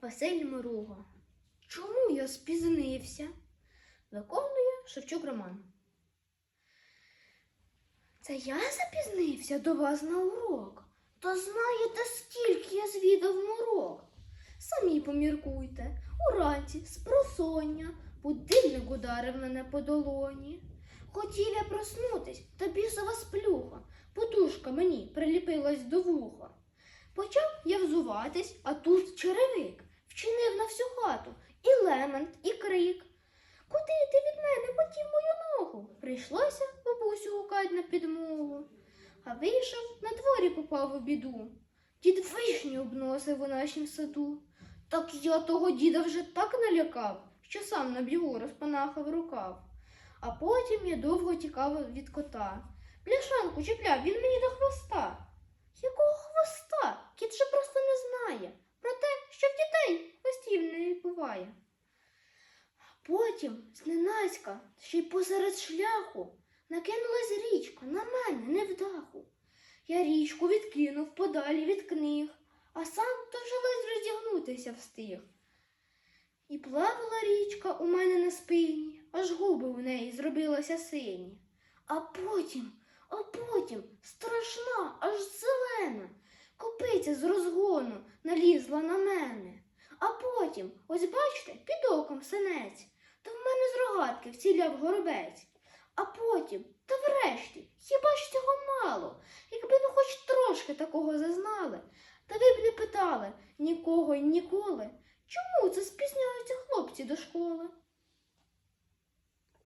Василь Мируга. Чому я спізнився? Виконує Шевчук Роман. Це я запізнився до вас на урок. То знаєте, скільки я звідав морок. Самі поміркуйте, уранці, з просоння, будильник ударив мене по долоні. Хотів я проснутись, та бісова сплюха, подушка мені приліпилась до вуха. Почав я взуватись, а тут черевик Прийшлося бабусю гукать на підмогу. А вийшов, на дворі попав у біду. Дід вишню обносив у нашім саду. Так я того діда вже так налякав, що сам на бігу розпанахав рукав. А потім я довго тікав від кота. Пляшанку чіпляв він мені до хвоста. Якого хвоста? Кіт же просто не знає про те, що в дітей хвостів не буває. Потім, зненацька, ще й посеред шляху, накинулась річка на мене невдаху. Я річку відкинув подалі від книг, а сам то ледь роздягнутися встиг. І плавала річка у мене на спині, аж губи у неї зробилися сині. А потім, а потім страшна, аж зелена, копиця з розгону налізла на мене. А потім, ось бачите, під оком синець, мене вціляв горобець. А потім, та врешті, хіба ж цього мало? Якби ви хоч трошки такого зазнали, та ви б не питали нікого й ніколи, чому це спізняються хлопці до школи.